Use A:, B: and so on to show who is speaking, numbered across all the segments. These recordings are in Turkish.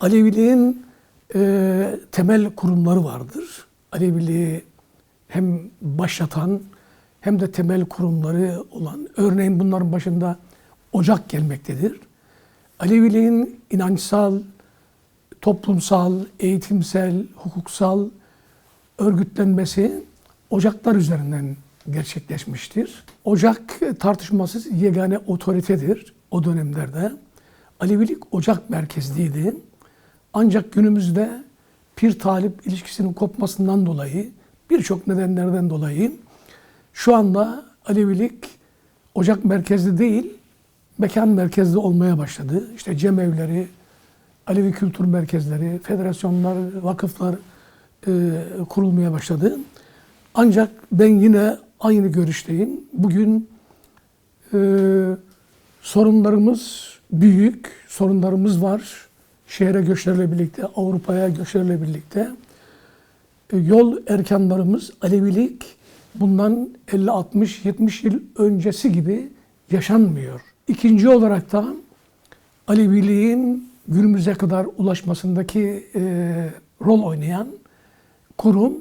A: Aleviliğin e, temel kurumları vardır. Aleviliği hem başlatan hem de temel kurumları olan, örneğin bunların başında ocak gelmektedir. Aleviliğin inançsal, toplumsal, eğitimsel, hukuksal örgütlenmesi ocaklar üzerinden gerçekleşmiştir. Ocak tartışmasız yegane otoritedir o dönemlerde. Alevilik ocak merkezliydi. Ancak günümüzde pir talip ilişkisinin kopmasından dolayı birçok nedenlerden dolayı şu anda Alevilik ocak merkezli değil, mekan merkezli olmaya başladı. İşte cemevleri, Alevi kültür merkezleri, federasyonlar, vakıflar e, kurulmaya başladı. Ancak ben yine aynı görüşteyim. Bugün e, sorunlarımız büyük, sorunlarımız var. Şehre göçlerle birlikte, Avrupa'ya göçlerle birlikte. E, yol erkanlarımız, Alevilik bundan 50, 60, 70 yıl öncesi gibi yaşanmıyor. İkinci olarak da Aleviliğin günümüze kadar ulaşmasındaki e, rol oynayan kurum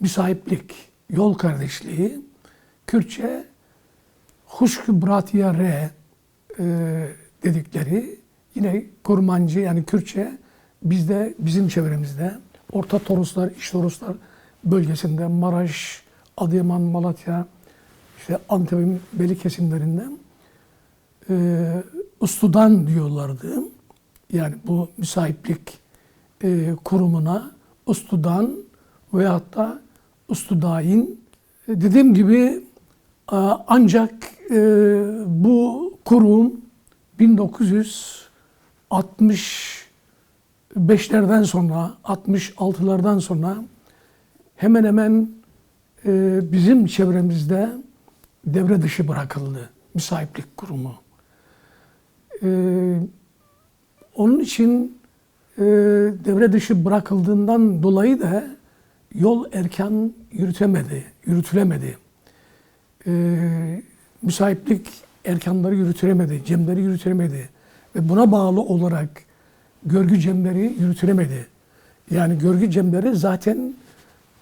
A: müsahiplik, yol kardeşliği, Kürtçe huşku bratiya re e, dedikleri yine kurmancı yani Kürtçe bizde bizim çevremizde Orta Toroslar, İç Toroslar bölgesinde Maraş, Adıyaman, Malatya, işte Antep'in belli kesimlerinden e, ustudan diyorlardı. Yani bu müsahiplik e, kurumuna ustudan veyahut da ustudain e, dediğim gibi e, ancak e, bu kurum 1965'lerden sonra 66'lardan sonra hemen hemen e, bizim çevremizde devre dışı bırakıldı müsahiplik kurumu. E, onun için e, devre dışı bırakıldığından dolayı da yol erken yürütemedi, yürütülemedi. E, müsahiplik erkanları yürütülemedi, cemleri yürütülemedi. Ve buna bağlı olarak görgü cemleri yürütülemedi. Yani görgü cemleri zaten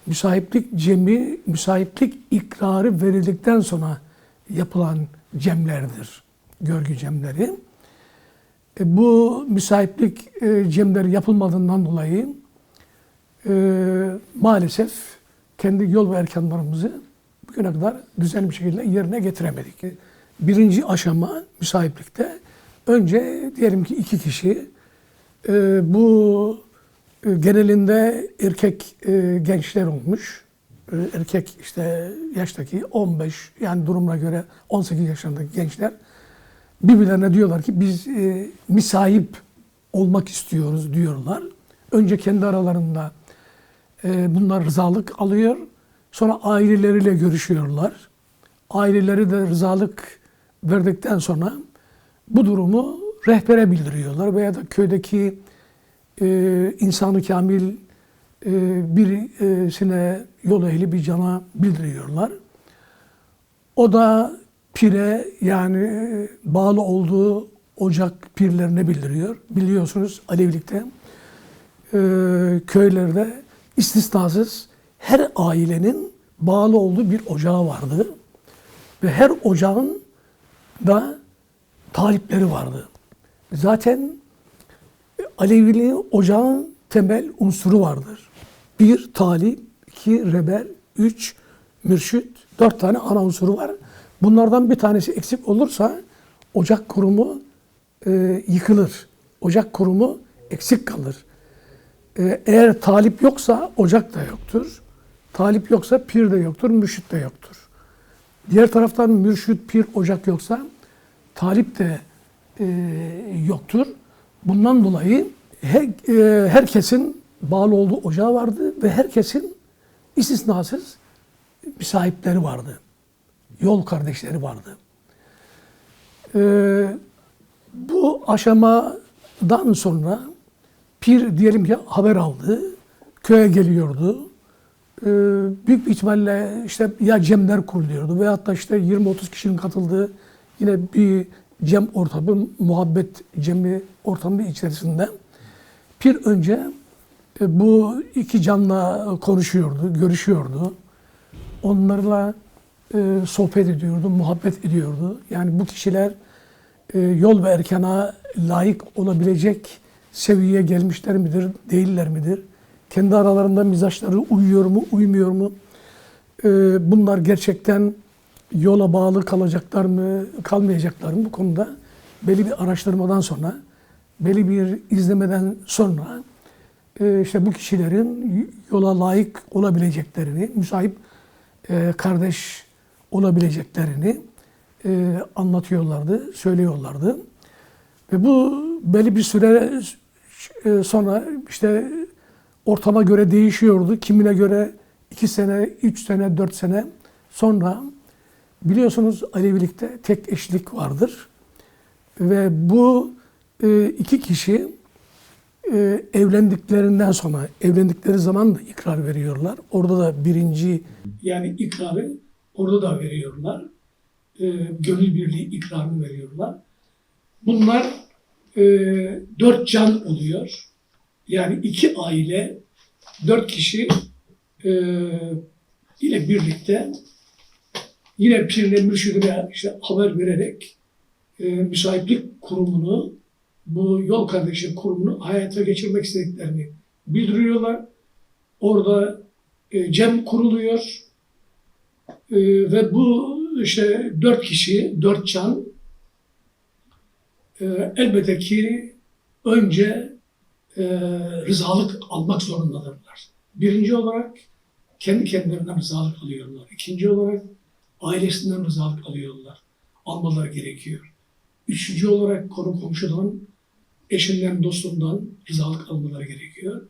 A: müsahiplik cemi, müsahiplik ikrarı verildikten sonra yapılan cemlerdir. Görgü cemleri. E, bu müsahiplik e, cemleri yapılmadığından dolayı e, maalesef kendi yol ve erkanlarımızı bugüne kadar düzenli bir şekilde yerine getiremedik. Birinci aşama müsahiplikte önce diyelim ki iki kişi e, bu e, genelinde erkek e, gençler olmuş. E, erkek işte yaştaki 15 yani durumuna göre 18 yaşındaki gençler birbirlerine diyorlar ki biz e, misahip olmak istiyoruz diyorlar. Önce kendi aralarında e, bunlar rızalık alıyor. Sonra aileleriyle görüşüyorlar. Aileleri de rızalık verdikten sonra bu durumu rehbere bildiriyorlar veya da köydeki e, insanı kamil e, birisine yol ehli bir cana bildiriyorlar. O da pire yani bağlı olduğu ocak pirlerine bildiriyor. Biliyorsunuz Alevilikte e, köylerde istisnasız her ailenin bağlı olduğu bir ocağı vardı. Ve her ocağın da talipleri vardı. Zaten Aleviliğin ocağın temel unsuru vardır. Bir talip, iki rebel, üç mürşit, dört tane ana unsuru var. Bunlardan bir tanesi eksik olursa ocak kurumu e, yıkılır. Ocak kurumu eksik kalır. E, eğer talip yoksa ocak da yoktur. Talip yoksa pir de yoktur, mürşit de yoktur. Diğer taraftan mürşit, pir, ocak yoksa talip de e, yoktur. Bundan dolayı her, e, herkesin bağlı olduğu ocağı vardı ve herkesin istisnasız bir sahipleri vardı. Yol kardeşleri vardı. E, bu aşamadan sonra pir diyelim ki haber aldı, köye geliyordu. E, büyük bir ihtimalle işte ya cemler kuruluyordu veyahut da işte 20-30 kişinin katıldığı yine bir cem ortamı, muhabbet cemi ortamı içerisinde Pir önce e, bu iki canla konuşuyordu, görüşüyordu. Onlarla e, sohbet ediyordu, muhabbet ediyordu. Yani bu kişiler e, yol ve erkana layık olabilecek seviyeye gelmişler midir, değiller midir? Kendi aralarında mizaçları uyuyor mu, uymuyor mu? Bunlar gerçekten yola bağlı kalacaklar mı, kalmayacaklar mı? Bu konuda belli bir araştırmadan sonra, belli bir izlemeden sonra e, işte bu kişilerin yola layık olabileceklerini, müsahip e, kardeş olabileceklerini e, anlatıyorlardı, söylüyorlardı. Ve bu belli bir süre sonra işte ortama göre değişiyordu. Kimine göre iki sene, üç sene, dört sene sonra biliyorsunuz Alevilikte tek eşlik vardır. Ve bu e, iki kişi e, evlendiklerinden sonra, evlendikleri zaman da ikrar veriyorlar. Orada da birinci yani ikrarı orada da veriyorlar. E, gönül birliği ikrarını veriyorlar. Bunlar dört can oluyor. Yani iki aile, dört kişi ile birlikte yine pirine, mürşidine işte haber vererek e, müsaitlik kurumunu, bu yol kardeşlik kurumunu hayata geçirmek istediklerini bildiriyorlar. Orada e, cem kuruluyor E, ve bu işte dört kişi, dört can e, elbette ki önce e, rızalık almak zorundadırlar. Birinci olarak kendi kendilerinden rızalık alıyorlar. İkinci olarak ailesinden rızalık alıyorlar. Almaları gerekiyor. Üçüncü olarak konu komşudan, eşinden, dostundan rızalık almaları gerekiyor.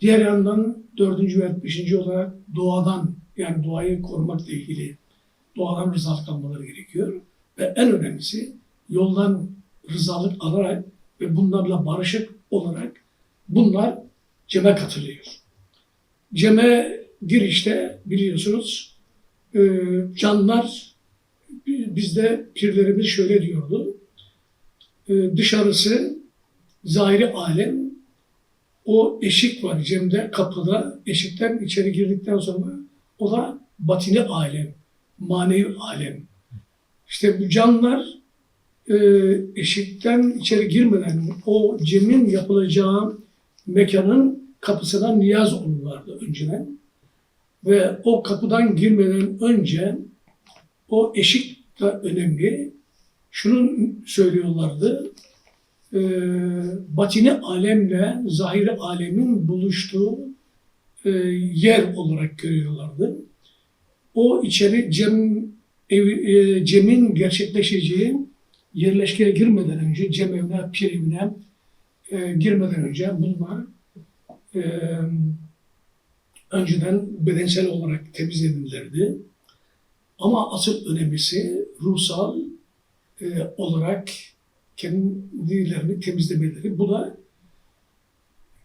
A: Diğer yandan dördüncü ve beşinci olarak doğadan yani doğayı korumakla ilgili doğadan rızalık almaları gerekiyor. Ve en önemlisi yoldan rızalık alarak ve bunlarla barışık olarak bunlar ceme katılıyor. Ceme girişte biliyorsunuz e, canlar bizde pirlerimiz şöyle diyordu. E, dışarısı zahiri alem o eşik var cemde kapıda eşikten içeri girdikten sonra o da batini alem, manevi alem. İşte bu canlar e, eşikten içeri girmeden o cemin yapılacağı mekanın kapısına niyaz olurlardı önceden. Ve o kapıdan girmeden önce o eşik de önemli. Şunu söylüyorlardı. E, batini alemle zahiri alemin buluştuğu e, yer olarak görüyorlardı. O içeri cem ev, e, cemin gerçekleşeceği yerleşkeye girmeden önce, cem evine, pir evine e, girmeden önce bunlar e, önceden bedensel olarak temizlenirlerdi. Ama asıl önemlisi ruhsal e, olarak kendilerini temizlemeleri. Bu da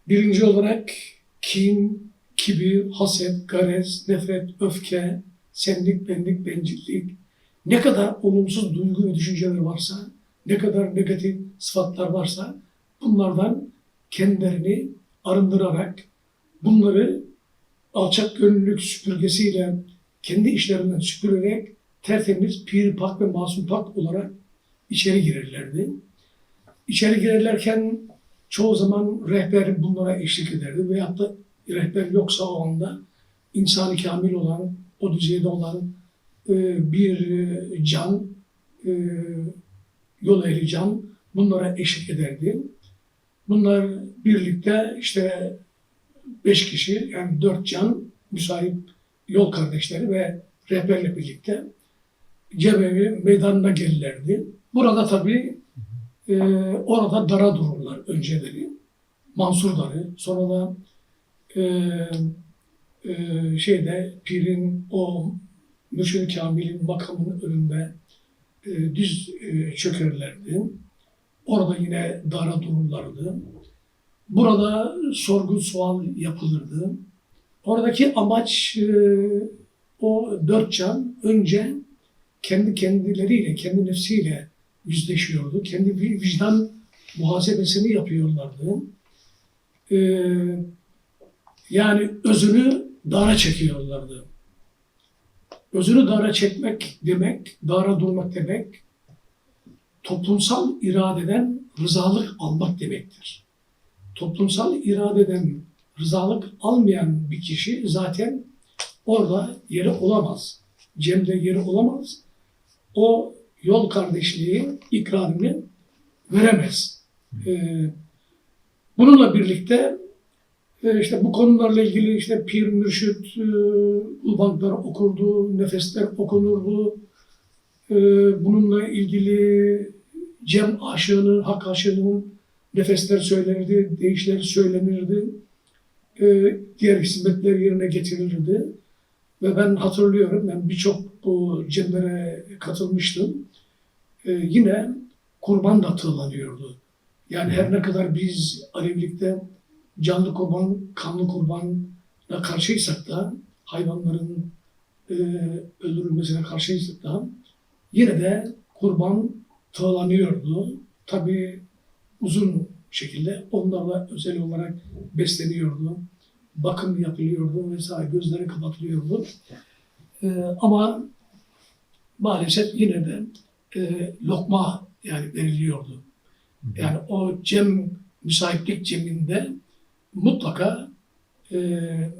A: birinci olarak kin, kibir, haset, garez, nefret, öfke, senlik, benlik, bencillik, ne kadar olumsuz duygu ve düşünceler varsa, ne kadar negatif sıfatlar varsa bunlardan kendilerini arındırarak bunları alçak gönüllülük süpürgesiyle kendi işlerinden süpürerek tertemiz, pir pak ve masum pak olarak içeri girerlerdi. İçeri girerlerken çoğu zaman rehber bunlara eşlik ederdi veyahut da rehber yoksa o anda insanı kamil olan, o düzeyde olan e, bir e, can, e, yol ehli can bunlara eşlik ederdi. Bunlar birlikte işte beş kişi yani dört can müsait yol kardeşleri ve rehberle birlikte Cebevi meydanına gelirlerdi. Burada tabii e, orada dara dururlar önceleri. Mansurları, sonra da e, e, şeyde pirin o Mürşid-i Kamil'in makamının önünde e, düz e, çökerlerdi. Orada yine dara dururlardı. Burada sorgu sual yapılırdı. Oradaki amaç e, o dört can önce kendi kendileriyle, kendi nefsiyle yüzleşiyordu. Kendi vicdan muhasebesini yapıyorlardı. e, yani özünü dara çekiyorlardı. Özünü dara çekmek demek, dara durmak demek, toplumsal iradeden rızalık almak demektir. Toplumsal iradeden rızalık almayan bir kişi zaten orada yeri olamaz. Cem'de yeri olamaz. O yol kardeşliği ikramını veremez. Ee, bununla birlikte e, işte bu konularla ilgili işte pir, mürşit, e, ulbanklar okurdu, nefesler okunurdu. E, bununla ilgili Cem aşığının, hak aşığının nefesler söylenirdi, deyişler söylenirdi. E, diğer hizmetler yerine getirilirdi. Ve ben hatırlıyorum, ben birçok bu cemlere katılmıştım. E, yine kurban da tığlanıyordu. Yani her ne kadar biz Alevilikte canlı kurban, kanlı kurbanla karşıysak da hayvanların e, öldürülmesine karşıysak da yine de kurban tığlanıyordu. Tabii uzun şekilde onlarla özel olarak besleniyordu. Bakım yapılıyordu vesaire gözleri kapatılıyordu. E, ama maalesef yine de e, lokma yani veriliyordu. Yani o cem, müsaitlik ceminde mutlaka e,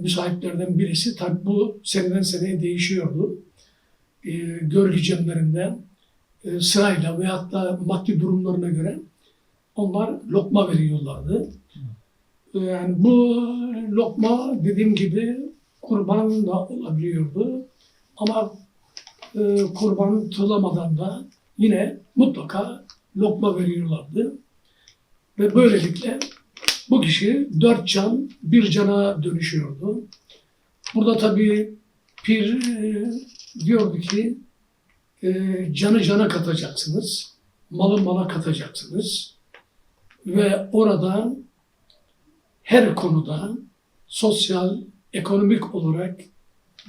A: müsahiplerden birisi, tabi bu seneden seneye değişiyordu. E, görgü cemlerinde e, sırayla veyahut da maddi durumlarına göre onlar lokma veriyorlardı. E, yani bu lokma dediğim gibi kurban da olabiliyordu. Ama e, kurban tığlamadan da yine mutlaka lokma veriyorlardı. Ve böylelikle bu kişi dört can bir cana dönüşüyordu. Burada tabii pir e, diyordu ki e, canı cana katacaksınız, malı mala katacaksınız ve orada her konuda sosyal, ekonomik olarak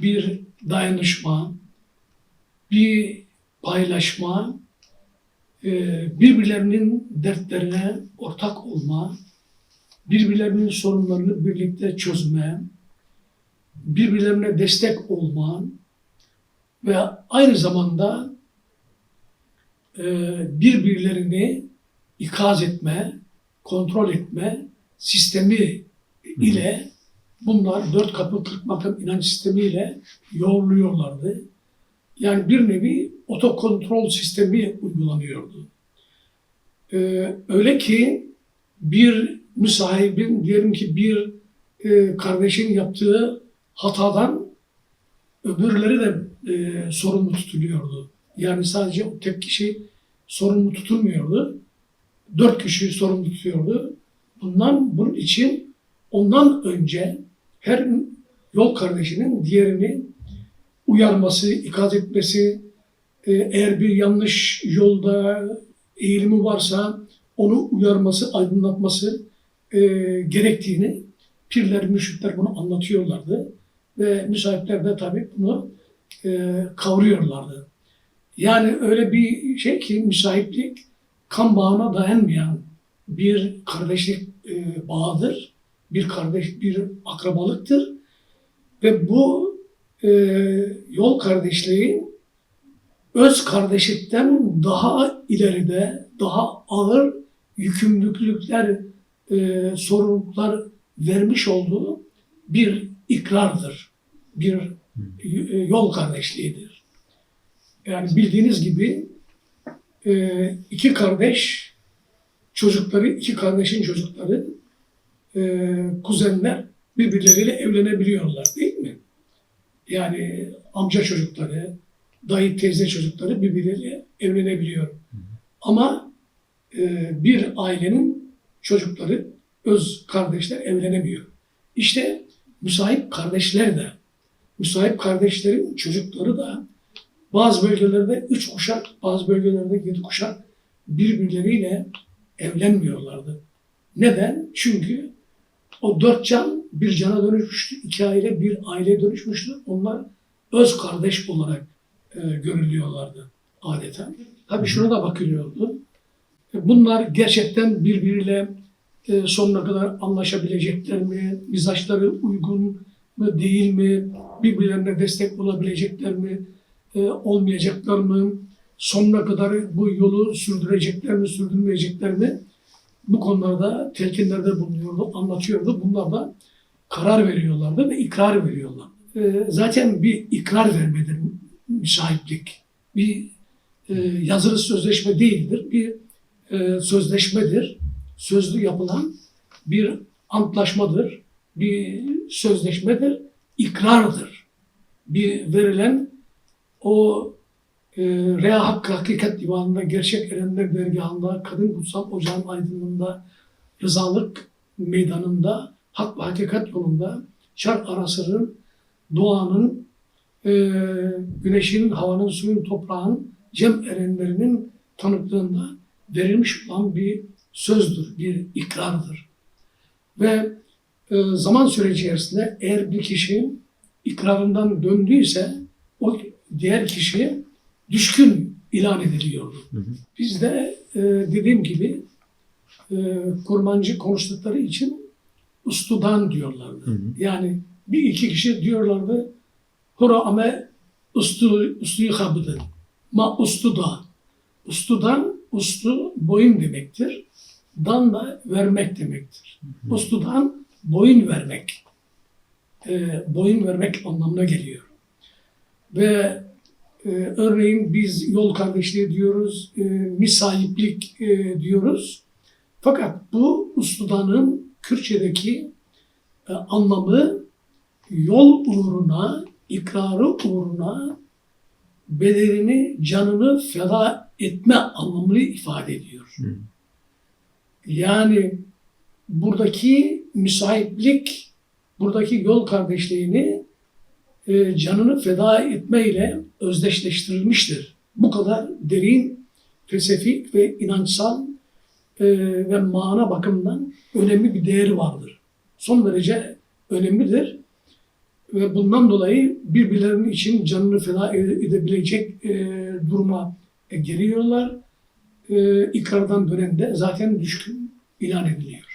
A: bir dayanışma, bir paylaşma, e, birbirlerinin dertlerine ortak olma, birbirlerinin sorunlarını birlikte çözme, birbirlerine destek olma ve aynı zamanda e, birbirlerini ikaz etme, kontrol etme sistemi ile bunlar dört kapı kırk makam inanç sistemiyle yoğruluyorlardı. Yani bir nevi otokontrol sistemi uygulanıyordu. Ee, öyle ki bir müsahibin diyelim ki bir e, kardeşin yaptığı hatadan öbürleri de e, sorumlu tutuluyordu. Yani sadece o tek kişi sorumlu tutulmuyordu. Dört kişi sorumlu tutuyordu. Bundan bunun için ondan önce her yol kardeşinin diğerini uyarması, ikaz etmesi, e, eğer bir yanlış yolda eğilimi varsa onu uyarması, aydınlatması e, gerektiğini pirler, müşrikler bunu anlatıyorlardı. Ve müsahipler de tabii bunu e, kavruyorlardı. Yani öyle bir şey ki müsahiplik kan bağına dayanmayan bir kardeşlik e, bağıdır. Bir kardeş, bir akrabalıktır. Ve bu e, yol kardeşliği öz kardeşlikten daha ileride, daha ağır yükümlülükler, e, sorumluluklar vermiş olduğu bir ikrardır. Bir e, yol kardeşliğidir. Yani bildiğiniz gibi e, iki kardeş çocukları, iki kardeşin çocukları e, kuzenler birbirleriyle evlenebiliyorlar değil mi? Yani amca çocukları, dayı teyze çocukları birbirleriyle evlenebiliyor. Ama e, bir ailenin çocukları, öz kardeşler evlenemiyor. İşte müsahip kardeşler de, müsahip kardeşlerin çocukları da bazı bölgelerde üç kuşak, bazı bölgelerde yedi kuşak birbirleriyle evlenmiyorlardı. Neden? Çünkü o dört can bir cana dönüşmüştü, iki aile bir aileye dönüşmüştü. Onlar öz kardeş olarak e, görülüyorlardı adeta. Tabii şuna da bakılıyordu. Bunlar gerçekten birbiriyle e, sonuna kadar anlaşabilecekler mi, mizaçları uygun mu değil mi, birbirlerine destek olabilecekler mi, e, olmayacaklar mı, sonuna kadar bu yolu sürdürecekler mi, sürdürmeyecekler mi? Bu konularda telkinlerde bulunuyordu, anlatıyordu. Bunlar da karar veriyorlardı ve ikrar veriyorlar. E, zaten bir ikrar vermedir müsahiplik. Bir e, yazılı sözleşme değildir. Bir e, sözleşmedir. Sözlü yapılan bir antlaşmadır. Bir sözleşmedir. ikrardır. Bir verilen o e, Rea Hakkı Hakikat Divanı'nda, Gerçek Erenler Dergahı'nda, Kadın Kutsal Ocağı'nın aydınlığında, Rızalık Meydanı'nda, Hak ve Hakikat yolunda, şark arasının, doğanın, e, güneşin, havanın, suyun, toprağın, cem erenlerinin tanıklığında verilmiş olan bir sözdür, bir ikrardır. Ve e, zaman süreci içerisinde eğer bir kişi ikrarından döndüyse o diğer kişi düşkün ilan ediliyordu. Biz de e, dediğim gibi e, kurmancı konuştukları için ustudan diyorlardı. Yani bir iki kişi diyorlardı hura ame ustu, ustuyu kabıdı. Ma ustuda. Ustudan, ustu boyun demektir. Dan da vermek demektir. Ustudan boyun vermek. E, boyun vermek anlamına geliyor. Ve e, örneğin biz yol kardeşliği diyoruz, e, misahiplik e, diyoruz. Fakat bu ustudanın Kürtçedeki e, anlamı yol uğruna, ikrarı uğruna bedenini, canını feda etme anlamını ifade ediyor.
B: Hı.
A: Yani buradaki müsahiplik, buradaki yol kardeşliğini e, canını feda etmeyle özdeşleştirilmiştir. Bu kadar derin, felsefik ve inançsal e, ve mana bakımından önemli bir değeri vardır. Son derece önemlidir ve bundan dolayı birbirlerinin için canını feda ede- edebilecek e, duruma geliyorlar. E, ikrardan dönen de zaten düşkün ilan ediliyor.